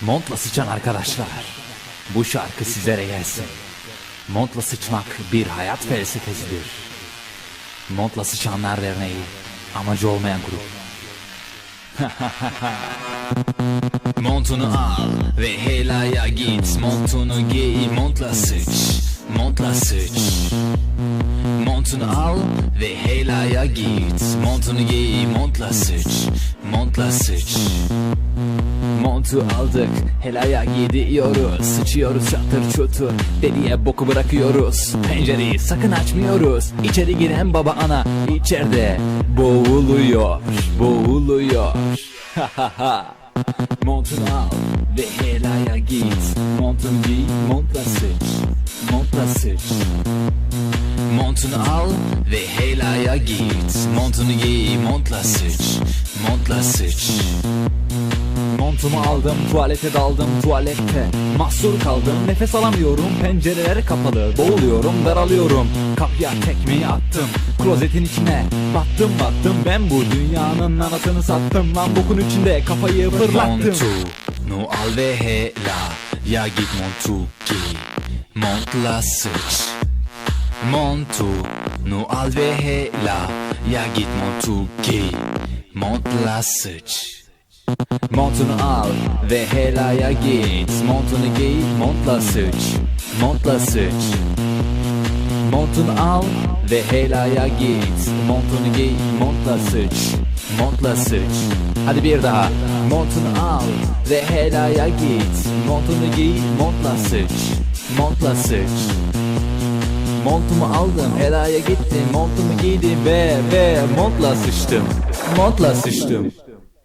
Montla sıçan arkadaşlar. Bu şarkı sizlere gelsin. Montla sıçmak bir hayat felsefesidir. Montla sıçanlar derneği amacı olmayan grup. Montunu al ve helaya git Montunu giy montla sıç Montla sıç Montunu al ve helaya git Montunu giy montla sıç Montla sıç Montu aldık. Helaya gidiyoruz. Sıçıyoruz çatır çutur. Deliye boku bırakıyoruz. Pencereyi sakın açmıyoruz. İçeri giren baba ana içeride Boğuluyor Boğuluyor. Ha ha al ve helaya git. Montunu giy montla sıç Montla sıç. Montunu al ve helaya git. Montunu giy montla sıç Montla sıç Montumu aldım tuvalete daldım tuvalette Mahsur kaldım. Nefes alamıyorum pencereler kapalı. Boğuluyorum daralıyorum. Kapıya tekmeyi attım Klozetin içine. Battım battım Ben bu dünyanın anasını sattım. Lan bokun içinde kafayı fırlattım. Montunu al ve hela Ya git montu giy Montla sıç Montunu al ve hela Ya git montu giy Montla sıç Montunu al ve helaya git. Montunu giy montla sıç Montla sıç Montunu al ve helaya git. Montunu giy montla sıç Montla sıç Hadi bir daha. Montunu al ve helaya git. Montunu giy montla sıç Montla sıç Montumu aldım helaya gittim. Montumu giydim ve ve montla sıçtım. Montla sıçtım